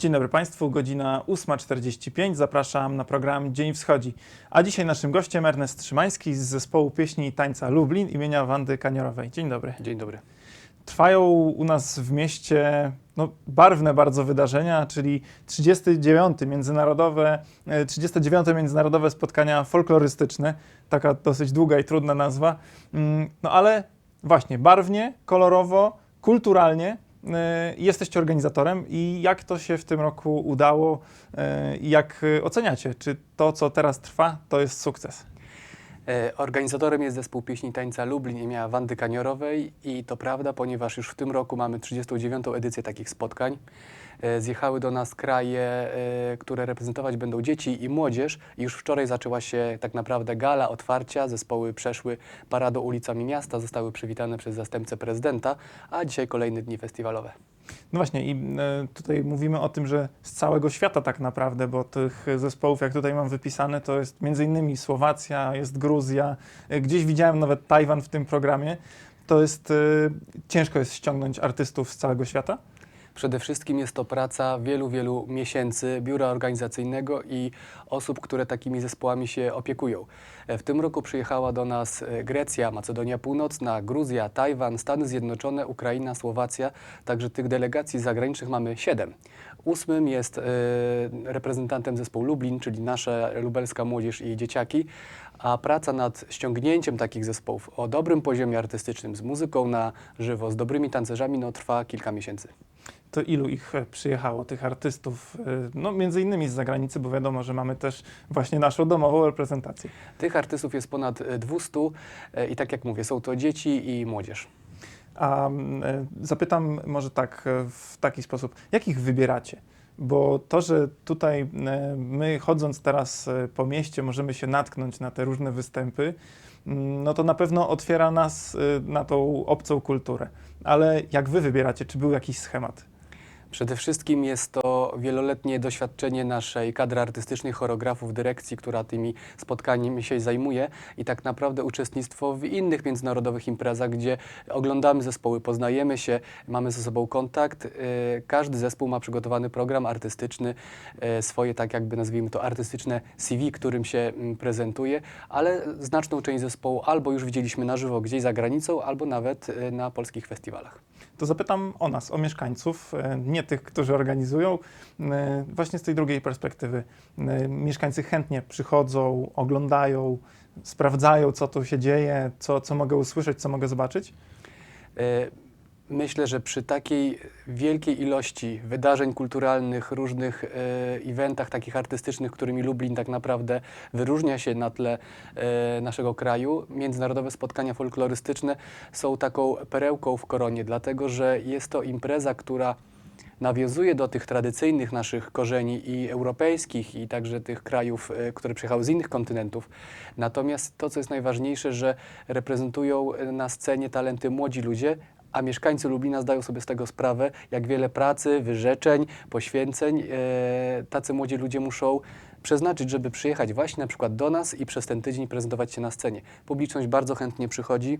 Dzień dobry Państwu, godzina 8.45. Zapraszam na program Dzień Wschodzi. A dzisiaj naszym gościem Ernest Trzymański z zespołu pieśni i tańca Lublin imienia Wandy Kaniorowej. Dzień dobry. Dzień dobry. Trwają u nas w mieście no, barwne bardzo wydarzenia, czyli 39. Międzynarodowe, e, 39. Międzynarodowe Spotkania Folklorystyczne. Taka dosyć długa i trudna nazwa. Mm, No ale właśnie, barwnie, kolorowo, kulturalnie. E, Jesteście organizatorem i jak to się w tym roku udało e, i jak e, oceniacie? Czy to, co teraz trwa, to jest sukces? E, Organizatorem jest zespół pieśni tańca Lublin imienia Wandy Kaniorowej i to prawda, ponieważ już w tym roku mamy 39. edycję takich spotkań. E, Zjechały do nas kraje, e, które reprezentować będą dzieci i młodzież. Już wczoraj zaczęła się tak naprawdę gala otwarcia. Zespoły przeszły paradą ulicami miasta, zostały przywitane przez zastępcę prezydenta, a dzisiaj kolejne dni festiwalowe. No właśnie, i e, tutaj mówimy o tym, że z całego świata tak naprawdę, bo tych zespołów, jak tutaj mam wypisane, to jest między innymi Słowacja, jest Gruzja, gdzieś widziałem nawet Tajwan w tym programie. To jest, ciężko jest ściągnąć artystów z całego świata? Przede wszystkim jest to praca wielu, wielu miesięcy biura organizacyjnego i osób, które takimi zespołami się opiekują. E, W tym roku przyjechała do nas e, Grecja, Macedonia Północna, Gruzja, Tajwan, Stany Zjednoczone, Ukraina, Słowacja. Także tych delegacji zagranicznych mamy siedem. Ósmym jest e, reprezentantem zespołu Lublin, czyli nasza lubelska młodzież i dzieciaki. A praca nad ściągnięciem takich zespołów o dobrym poziomie artystycznym, z muzyką na żywo, z dobrymi tancerzami, no, trwa kilka miesięcy. To ilu ich e, przyjechało, tych artystów, e, no między innymi z zagranicy, bo wiadomo, że mamy też właśnie naszą domową reprezentację. Tych artystów jest ponad e, 200 e, i tak jak mówię, są to dzieci i młodzież. A mm, zapytam może tak, w taki sposób, jak ich wybieracie? Bo to, że tutaj e, my chodząc teraz e, po mieście możemy się natknąć na te różne występy, mm, no to na pewno otwiera nas e, na tą obcą kulturę. Ale jak wy wybieracie? Czy był jakiś schemat? Przede wszystkim jest to wieloletnie doświadczenie naszej kadry artystycznej, choreografów, dyrekcji, która tymi spotkaniami się zajmuje i tak naprawdę uczestnictwo w innych międzynarodowych imprezach, gdzie oglądamy zespoły, poznajemy się, mamy ze sobą kontakt. E, Każdy zespół ma przygotowany program artystyczny, e, swoje tak jakby nazwijmy to artystyczne CV, którym się mm, prezentuje, ale znaczną część zespołu albo już widzieliśmy na żywo gdzieś za granicą, albo nawet e, na polskich festiwalach. To zapytam o nas, o mieszkańców, e, nie tych, którzy organizują, e, właśnie z tej drugiej perspektywy. E, Mieszkańcy chętnie przychodzą, oglądają, sprawdzają, co tu się dzieje, co, co mogę usłyszeć, co mogę zobaczyć. Myślę, że przy takiej wielkiej ilości wydarzeń kulturalnych, różnych e, eventach takich artystycznych, którymi Lublin tak naprawdę wyróżnia się na tle e, naszego kraju, międzynarodowe spotkania folklorystyczne są taką perełką w koronie, dlatego że jest to impreza, która nawiązuje do tych tradycyjnych naszych korzeni i europejskich, i także tych krajów, e, które przyjechały z innych kontynentów. Natomiast to, co jest najważniejsze, że reprezentują na scenie talenty młodzi ludzie, a mieszkańcy Lublina zdają sobie z tego sprawę, jak wiele pracy, wyrzeczeń, poświęceń e, tacy młodzi ludzie muszą przeznaczyć, żeby przyjechać właśnie na przykład do nas i przez ten tydzień prezentować się na scenie. Publiczność bardzo chętnie przychodzi.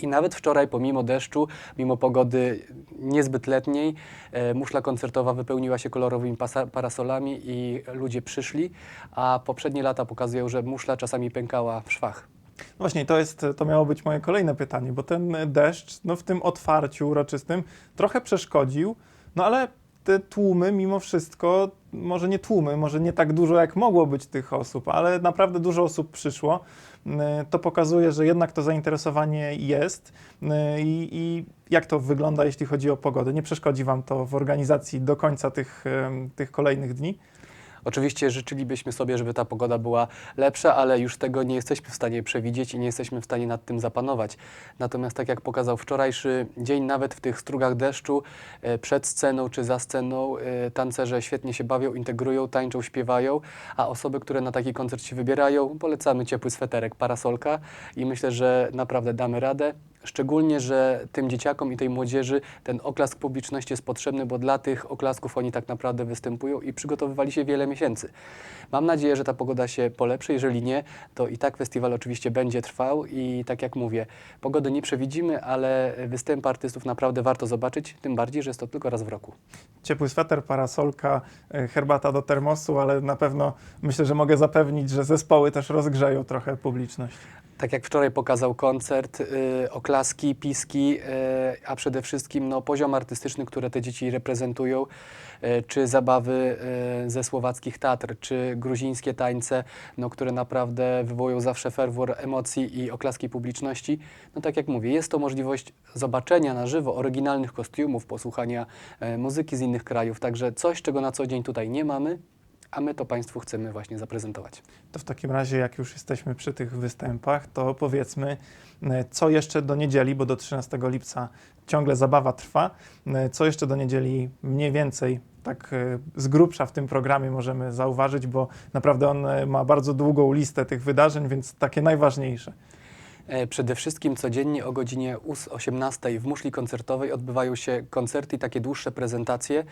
I nawet wczoraj, pomimo deszczu, mimo pogody niezbyt letniej, e, muszla koncertowa wypełniła się kolorowymi parasolami i ludzie przyszli, a poprzednie lata pokazują, że muszla czasami pękała w szwach. No właśnie, to, jest, to miało być moje kolejne pytanie, bo ten deszcz no, w tym otwarciu uroczystym trochę przeszkodził, no ale te tłumy mimo wszystko, może nie tłumy, może nie tak dużo jak mogło być tych osób, ale naprawdę dużo osób przyszło. Y, To pokazuje, że jednak to zainteresowanie jest Y, i, i jak to wygląda, jeśli chodzi o pogodę? Nie przeszkodzi Wam to w organizacji do końca tych, em, tych kolejnych dni? Oczywiście życzylibyśmy sobie, żeby ta pogoda była lepsza, ale już tego nie jesteśmy w stanie przewidzieć i nie jesteśmy w stanie nad tym zapanować. Natomiast tak jak pokazał wczorajszy dzień, nawet w tych strugach deszczu, e, przed sceną czy za sceną, e, tancerze świetnie się bawią, integrują, tańczą, śpiewają, a osoby, które na taki koncert się wybierają, polecamy ciepły sweterek, parasolka i myślę, że naprawdę damy radę. Szczególnie, że tym dzieciakom i tej młodzieży ten oklask publiczności jest potrzebny, bo dla tych oklasków oni tak naprawdę występują i przygotowywali się wiele miesięcy. Mam nadzieję, że ta pogoda się polepszy. Jeżeli nie, to i tak festiwal oczywiście będzie trwał i tak jak mówię, pogody nie przewidzimy, ale występy artystów naprawdę warto zobaczyć, tym bardziej, że jest to tylko raz w roku. Ciepły sweter, parasolka, e, herbata do termosu, ale na pewno myślę, że mogę zapewnić, że zespoły też rozgrzeją trochę publiczność. Tak jak wczoraj pokazał koncert, y, oklaski, piski, y, a przede wszystkim no, poziom artystyczny, które te dzieci reprezentują, y, czy zabawy y, ze słowackich Tatr, czy gruzińskie tańce, no, które naprawdę wywołują zawsze ferwor emocji i oklaski publiczności. No tak jak mówię, jest to możliwość zobaczenia na żywo oryginalnych kostiumów, posłuchania y, muzyki z innych krajów, także coś, czego na co dzień tutaj nie mamy, a my to Państwu chcemy właśnie zaprezentować. To w takim razie, jak już jesteśmy przy tych występach, to powiedzmy, e, co jeszcze do niedzieli, bo do 13 lipca ciągle zabawa trwa, e, co jeszcze do niedzieli mniej więcej tak e, z grubsza w tym programie możemy zauważyć, bo naprawdę on ma bardzo długą listę tych wydarzeń, więc takie najważniejsze. E, Przede wszystkim codziennie o godzinie us- 18 w muszli koncertowej odbywają się koncerty i takie dłuższe prezentacje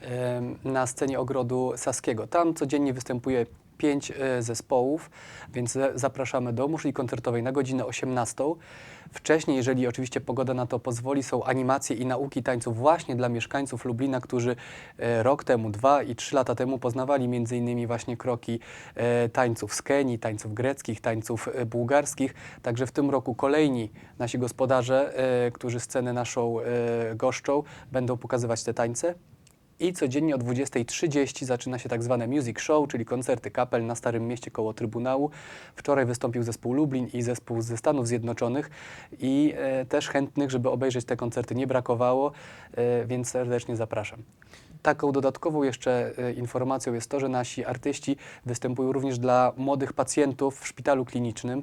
em, na scenie Ogrodu Saskiego. Tam codziennie występuje pięć e, zespołów, więc za- zapraszamy do muszli koncertowej na godzinę 18. Wcześniej, jeżeli oczywiście pogoda na to pozwoli, są animacje i nauki tańców właśnie dla mieszkańców Lublina, którzy e, rok temu, dwa i trzy lata temu poznawali innymi właśnie kroki e, tańców z Kenii, tańców greckich, tańców bułgarskich. Także w tym roku kolejni nasi gospodarze, którzy scenę naszą goszczą, będą pokazywać te tańce. I codziennie o 20.30 zaczyna się tak zwane music show, czyli koncerty kapel na Starym Mieście koło Trybunału. Wczoraj wystąpił zespół Lublin i zespół ze Stanów Zjednoczonych i e, też chętnych, żeby obejrzeć te koncerty nie brakowało, e, więc serdecznie zapraszam. Taką dodatkową jeszcze e, informacją jest to, że nasi artyści występują również dla młodych pacjentów w szpitalu klinicznym.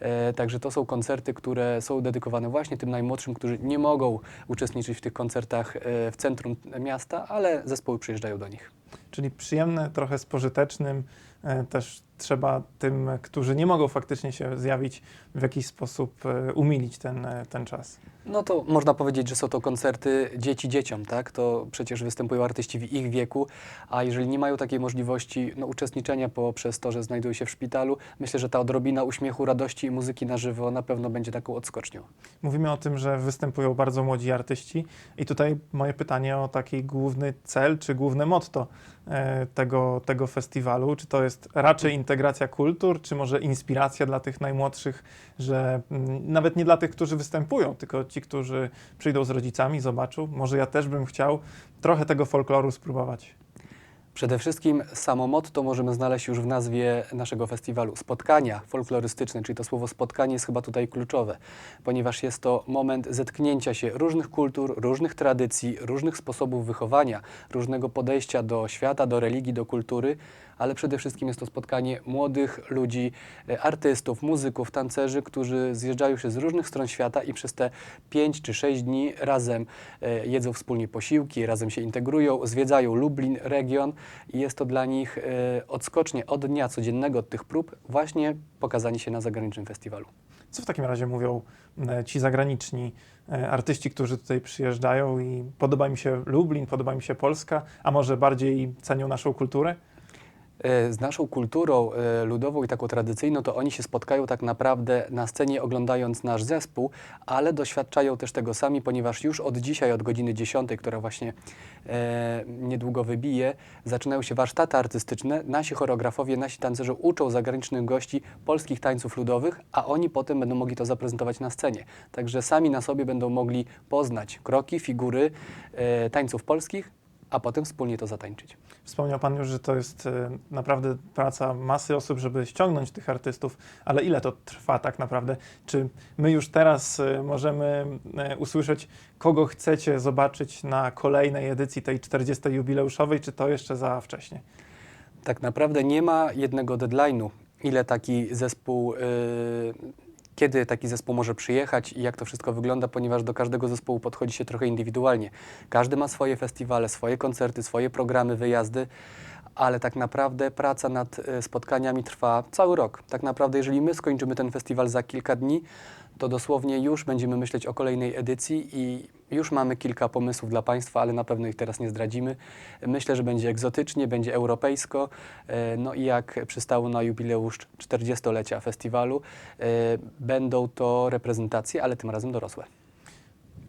E, Także to są koncerty, które są dedykowane właśnie tym najmłodszym, którzy nie mogą uczestniczyć w tych koncertach e, w centrum miasta, ale zespoły przyjeżdżają do nich. Czyli przyjemne, trochę z pożytecznym. e, Też trzeba tym, którzy nie mogą faktycznie się zjawić, w jakiś sposób e, umilić ten, e, ten czas. No to można powiedzieć, że są to koncerty dzieci dzieciom, tak? To przecież występują artyści w ich wieku, a jeżeli nie mają takiej możliwości no, uczestniczenia poprzez to, że znajdują się w szpitalu, myślę, że ta odrobina uśmiechu, radości i muzyki na żywo na pewno będzie taką odskocznią. Mówimy o tym, że występują bardzo młodzi artyści i tutaj moje pytanie o taki główny cel czy główne motto e, tego, tego festiwalu. Czy to jest raczej integracja kultur, czy może inspiracja dla tych najmłodszych, że mm, nawet nie dla tych, którzy występują, tylko ci, którzy przyjdą z rodzicami, zobaczą, może ja też bym chciał trochę tego folkloru spróbować. Przede wszystkim samo motto możemy znaleźć już w nazwie naszego festiwalu. Spotkania folklorystyczne, czyli to słowo spotkanie jest chyba tutaj kluczowe, ponieważ jest to moment zetknięcia się różnych kultur, różnych tradycji, różnych sposobów wychowania, różnego podejścia do świata, do religii, do kultury, ale przede wszystkim jest to spotkanie młodych ludzi, e, artystów, muzyków, tancerzy, którzy zjeżdżają się z różnych stron świata i przez te 5 czy 6 dni razem e, jedzą wspólnie posiłki, razem się integrują, zwiedzają Lublin, region i jest to dla nich e, odskocznie od dnia codziennego, od tych prób, właśnie pokazanie się na zagranicznym festiwalu. Co w takim razie mówią e, ci zagraniczni e, artyści, którzy tutaj przyjeżdżają i podoba mi się Lublin, podoba mi się Polska, a może bardziej cenią naszą kulturę? E, Z naszą kulturą e, ludową i taką tradycyjną, to oni się spotkają tak naprawdę na scenie oglądając nasz zespół, ale doświadczają też tego sami, ponieważ już od dzisiaj, od godziny 10, która właśnie e, niedługo wybije, zaczynają się warsztaty artystyczne. Nasi choreografowie, nasi tancerze uczą zagranicznych gości polskich tańców ludowych, a oni potem będą mogli to zaprezentować na scenie. Także sami na sobie będą mogli poznać kroki, figury tańców polskich, a potem wspólnie to zatańczyć. Wspomniał Pan już, że to jest e, naprawdę praca masy osób, żeby ściągnąć tych artystów, ale ile to trwa tak naprawdę? Czy my już teraz e, możemy e, usłyszeć, kogo chcecie zobaczyć na kolejnej edycji tej 40. jubileuszowej, czy to jeszcze za wcześnie? Tak naprawdę nie ma jednego deadline'u, ile taki zespół, y, kiedy taki zespół może przyjechać i jak to wszystko wygląda, ponieważ do każdego zespołu podchodzi się trochę indywidualnie. Każdy ma swoje festiwale, swoje koncerty, swoje programy, wyjazdy, ale tak naprawdę praca nad e, spotkaniami trwa cały rok. Tak naprawdę, jeżeli my skończymy ten festiwal za kilka dni, to dosłownie już będziemy myśleć o kolejnej edycji i już mamy kilka pomysłów dla Państwa, ale na pewno ich teraz nie zdradzimy. Myślę, że będzie egzotycznie, będzie europejsko, e, no i jak przystało na jubileusz 40-lecia festiwalu, e, będą to reprezentacje, ale tym razem dorosłe.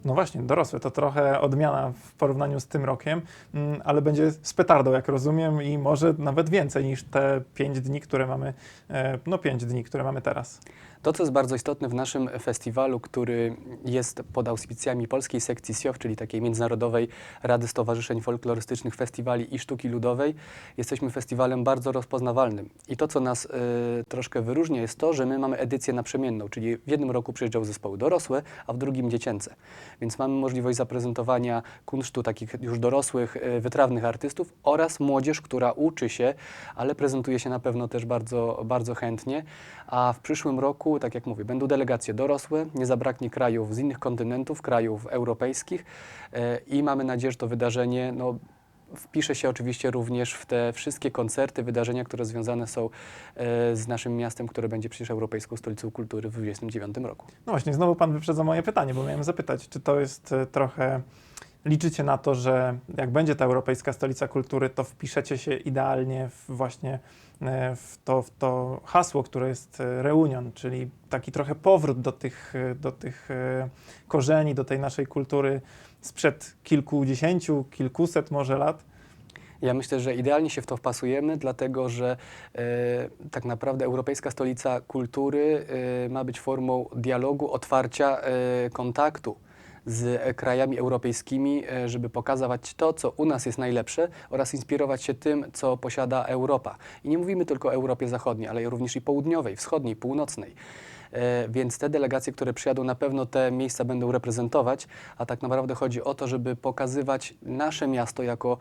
No właśnie, dorosłe to trochę odmiana w porównaniu z tym rokiem, mm, ale będzie z petardą, jak rozumiem, i może nawet więcej niż te 5 dni, które mamy, e, no 5 dni, które mamy teraz. To, co jest bardzo istotne w naszym festiwalu, który jest pod auspicjami polskiej sekcji SIOF, czyli takiej Międzynarodowej Rady Stowarzyszeń Folklorystycznych Festiwali i Sztuki Ludowej, jesteśmy festiwalem bardzo rozpoznawalnym. I to, co nas y, troszkę wyróżnia, jest to, że my mamy edycję naprzemienną, czyli w jednym roku przyjeżdżały zespoły dorosłe, a w drugim dziecięce. Więc mamy możliwość zaprezentowania kunsztu takich już dorosłych, y, wytrawnych artystów oraz młodzież, która uczy się, ale prezentuje się na pewno też bardzo, bardzo chętnie. A w przyszłym roku, tak jak mówię, będą delegacje dorosłe, nie zabraknie krajów z innych kontynentów, krajów europejskich e, i mamy nadzieję, że to wydarzenie no, wpisze się oczywiście również w te wszystkie koncerty, wydarzenia, które związane są e, z naszym miastem, które będzie przecież Europejską Stolicą Kultury w 2029 roku. No właśnie, znowu Pan wyprzedza moje pytanie, bo miałem zapytać, czy to jest e, trochę. Liczycie na to, że jak będzie ta Europejska Stolica Kultury, to wpiszecie się idealnie w właśnie e, w to, w to hasło, które jest e, reunion, czyli taki trochę powrót do tych, e, do tych korzeni, do tej naszej kultury sprzed kilkudziesięciu, kilkuset może lat. Ja myślę, że idealnie się w to wpasujemy, dlatego że e, tak naprawdę Europejska Stolica Kultury e, ma być formą dialogu, otwarcia, e, kontaktu z e, krajami europejskimi, e, żeby pokazywać to, co u nas jest najlepsze oraz inspirować się tym, co posiada Europa. I nie mówimy tylko o Europie Zachodniej, ale również i południowej, wschodniej, północnej. E, Więc te delegacje, które przyjadą, na pewno te miejsca będą reprezentować, a tak naprawdę chodzi o to, żeby pokazywać nasze miasto jako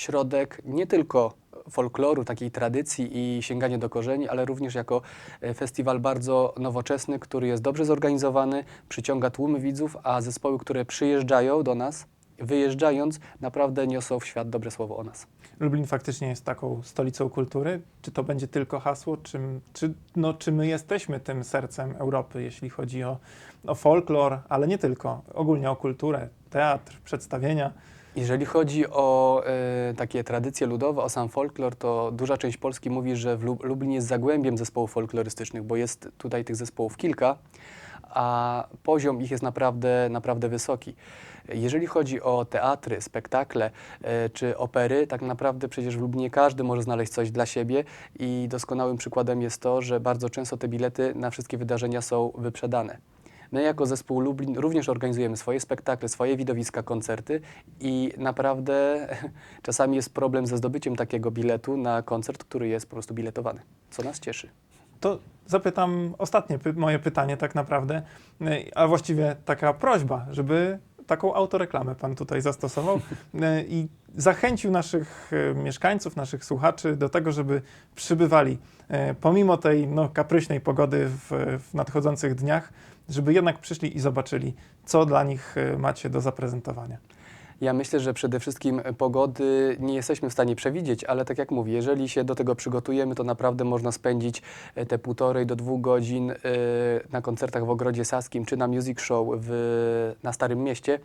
środek nie tylko folkloru, takiej tradycji i sięganie do korzeni, ale również jako e, festiwal bardzo nowoczesny, który jest dobrze zorganizowany, przyciąga tłumy widzów, a zespoły, które przyjeżdżają do nas, wyjeżdżając, naprawdę niosą w świat dobre słowo o nas. Lublin faktycznie jest taką stolicą kultury? Czy to będzie tylko hasło? Czy, czy, no, czy my jesteśmy tym sercem Europy, jeśli chodzi o, o folklor, ale nie tylko, ogólnie o kulturę, teatr, przedstawienia? Jeżeli chodzi o e, takie tradycje ludowe, o sam folklor, to duża część Polski mówi, że w Lub- Lublin jest zagłębiem zespołów folklorystycznych, bo jest tutaj tych zespołów kilka, a poziom ich jest naprawdę, naprawdę wysoki. Jeżeli chodzi o teatry, spektakle e, czy opery, tak naprawdę przecież w Lublinie każdy może znaleźć coś dla siebie i doskonałym przykładem jest to, że bardzo często te bilety na wszystkie wydarzenia są wyprzedane. My jako zespół Lublin również organizujemy swoje spektakle, swoje widowiska, koncerty i naprawdę czasami jest problem ze zdobyciem takiego biletu na koncert, który jest po prostu biletowany, co nas cieszy. To zapytam ostatnie py- moje pytanie tak naprawdę, a właściwie taka prośba, żeby taką autoreklamę Pan tutaj zastosował i zachęcił naszych y, mieszkańców, naszych słuchaczy do tego, żeby przybywali y, pomimo tej no, kapryśnej pogody w, w nadchodzących dniach, żeby jednak przyszli i zobaczyli, co dla nich y, macie do zaprezentowania. Ja myślę, że przede wszystkim pogody nie jesteśmy w stanie przewidzieć, ale tak jak mówię, jeżeli się do tego przygotujemy, to naprawdę można spędzić e, te półtorej do dwóch godzin e, na koncertach w Ogrodzie Saskim czy na music show w, na Starym Mieście.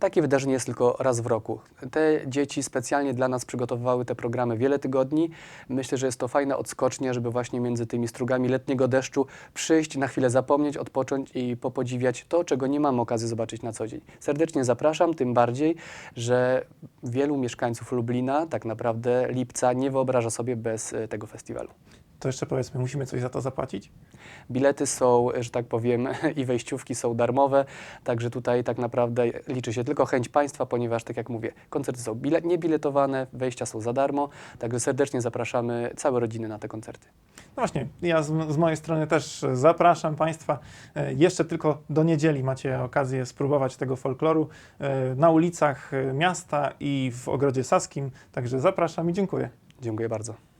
Takie wydarzenie jest tylko raz w roku. Te dzieci specjalnie dla nas przygotowywały te programy wiele tygodni. Myślę, że jest to fajna odskocznia, żeby właśnie między tymi strugami letniego deszczu przyjść, na chwilę zapomnieć, odpocząć i popodziwiać to, czego nie mamy okazji zobaczyć na co dzień. Serdecznie zapraszam, tym bardziej, że wielu mieszkańców Lublina, tak naprawdę Lipca, nie wyobraża sobie bez e, tego festiwalu. To jeszcze powiedzmy, musimy coś za to zapłacić? Bilety są, że tak powiem, i wejściówki są darmowe, także tutaj tak naprawdę liczy się tylko chęć Państwa, ponieważ, tak jak mówię, koncerty są bile- niebiletowane, wejścia są za darmo, także serdecznie zapraszamy całe rodziny na te koncerty. No właśnie, ja z, z mojej strony też zapraszam Państwa. E, Jeszcze tylko do niedzieli macie okazję spróbować tego folkloru e, na ulicach miasta i w Ogrodzie Saskim. Także zapraszam i dziękuję. Dziękuję bardzo.